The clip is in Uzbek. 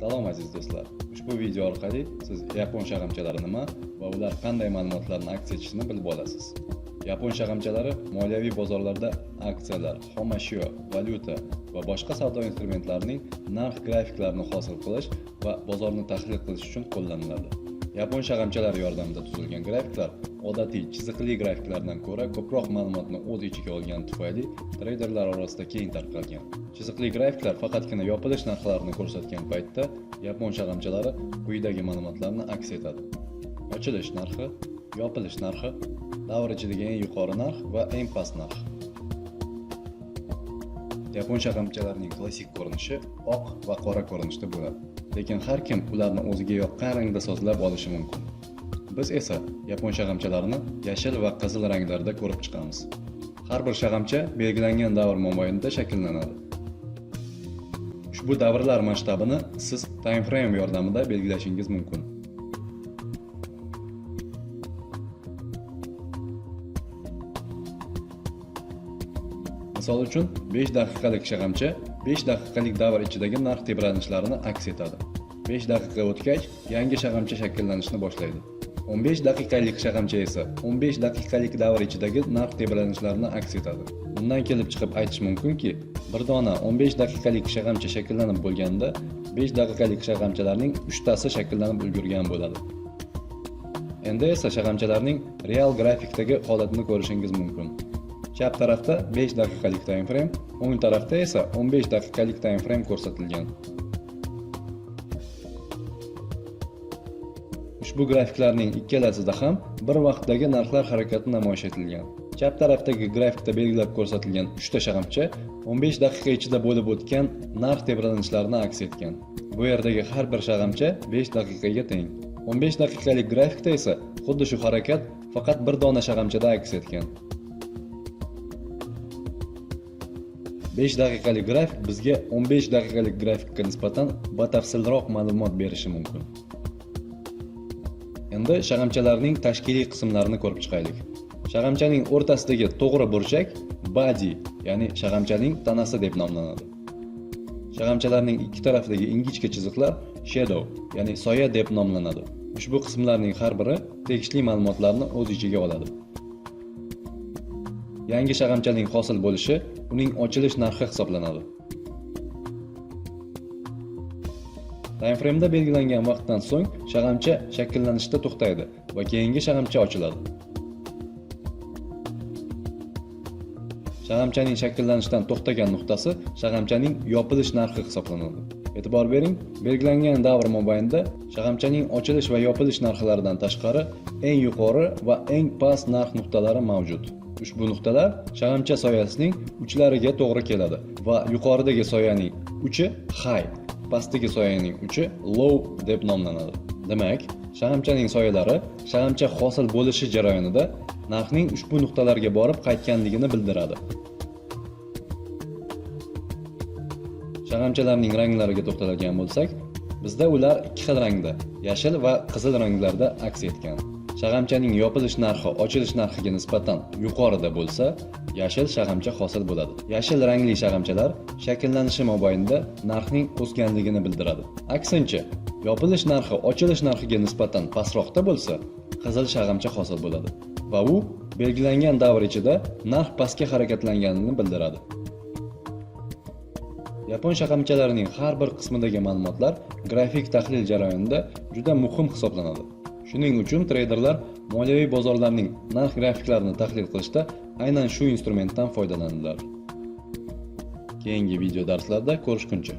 Salom aziz do'stlar. Ushbu video orqali siz yapon shag'amchalari nima va ular qanday ma'lumotlarni aks etishini bilib olasiz. Yapon shag'amchalari moliyaviy bozorlarda aksiyalar, xomashyo, valyuta va boshqa savdo instrumentlarining narx grafiklarini hosil qilish va bozorni tahlil qilish uchun qo'llaniladi. Yapon shag'amchalari yordamida tuzilgan grafiklar odatiy chiziqli grafiklardan ko'ra ko'proq ma'lumotni o'z ichiga olgani tufayli treyderlar orasida keng tarqalgan. Chiziqli grafiklar faqatgina yopilish narxlarini ko'rsatgan paytda yapon shag'amchalari quyidagi ma'lumotlarni aks etadi. Ochilish narxi, yopilish narxi, davr ichidagi eng yuqori narx va eng past narx. Yapon shag'amchalarining klassik ko'rinishi oq va qora ko'rinishda bo'ladi. Lekin har kim ularni o'ziga yoqqan rangda sozlab olishi mumkin. Biz esa yapon shag'amchalarini yashil va qizil ranglarda ko'rib chiqamiz. Har bir shag'amcha belgilangan davr mobaynida shakllanadi. Ushbu davrlar masshtabini siz time frame yordamida belgilashingiz mumkin. Misol uchun 5 daqiqalik shag'amcha 5 daqiqalik davr ichidagi narx tebranishlarini aks etadi. 5 daqiqa o'tgach, yangi shag'amcha shakllanishni boshlaydi. 15 daqiqalik shag'amcha esa 15 daqiqalik davr ichidagi narx tebranishlarini aks etadi. Bundan kelib chiqib aytish mumkinki, bir dona 15 daqiqalik shag'amcha shakllanib bo'lganda 5 daqiqalik shag'amchalarning 3 tasi shakllanib ulgurgan bo'ladi. Endi esa shag'amchalarning real grafikdagi holatini ko'rishingiz mumkin. Chap tarafda 5 daqiqalik time frame, o'ng tarafda esa 15 daqiqalik time frame ko'rsatilgan. Ushbu grafiklarning ikkalasida ham bir vaqtdagi narxlar harakati namoyish etilgan. Chap tarafdagi grafikda belgilab ko'rsatilgan 3 ta shag'amcha 15 daqiqa ichida bo'lib o'tgan narx tebranishlarini aks etgan. Bu yerdagi har bir shag'amcha 5 daqiqaga teng. 15 daqiqalik grafikda esa xuddi shu harakat faqat bir dona shag'amchada aks etgan. 5 daqiqalik grafik bizga 15 daqiqalik grafikka nisbatan batafsilroq ma'lumot berishi mumkin. Endi shag'amchalarning tashkiliy qismlarini ko'rib chiqaylik. Shag'amchaning o'rtasidagi to'g'ri burchak body, ya'ni shag'amchaning tanasi deb nomlanadi. Shag'amchalarning ikki tarafidagi ingichka chiziqlar shadow, ya'ni soya deb nomlanadi. Ushbu qismlarning har biri tegishli ma'lumotlarni o'z ichiga oladi. Yangi shag'amchaning hosil bo'lishi uning ochilish narxi hisoblanadi. Time frame'da belgilangan vaqtdan so'ng shag'amcha shakllanishda to'xtaydi va keyingi shag'amcha ochiladi. Shag'amchaning shakllanishdan to'xtagan nuqtasi shag'amchaning yopilish narxi hisoblanadi. E'tibor bering, belgilangan davr mobaynida shag'amchaning ochilish va yopilish narxlaridan tashqari eng yuqori va eng past narx nuqtalari mavjud. Ushbu nuqtalar shag'amcha soyasining uchlariga to'g'ri keladi va yuqoridagi soyaning uchi high, pastdagi soyaning uchi low deb nomlanadi. Demak, shag'amchaning soyalari shag'amcha hosil bo'lishi jarayonida narxning ushbu nuqtalarga borib qaytganligini bildiradi. Shag'amchalarning ranglariga to'xtaladigan bo'lsak, bizda ular ikki xil rangda, yashil va qizil ranglarda aks etgan. Shag'amchaning yopilish narxi ochilish narxiga nisbatan yuqorida bo'lsa, yashil shag'amcha hosil bo'ladi. Yashil rangli shag'amchalar shakllanishi mobaynida narxning o'sganligini bildiradi. Aksincha, yopilish narxi ochilish narxiga nisbatan pastroqda bo'lsa, qizil shag'amcha hosil bo'ladi va u belgilangan davr ichida narx pastga harakatlanganini bildiradi. Yapon shag'amchalarining har bir qismidagi ma'lumotlar grafik tahlil jarayonida juda muhim hisoblanadi. Shuning uchun treyderlar moliyaviy bozorlarning narx grafiklarini tahlil qilishda aynan shu instrumentdan foydalanadilar. Keyingi video darslarda ko'rishguncha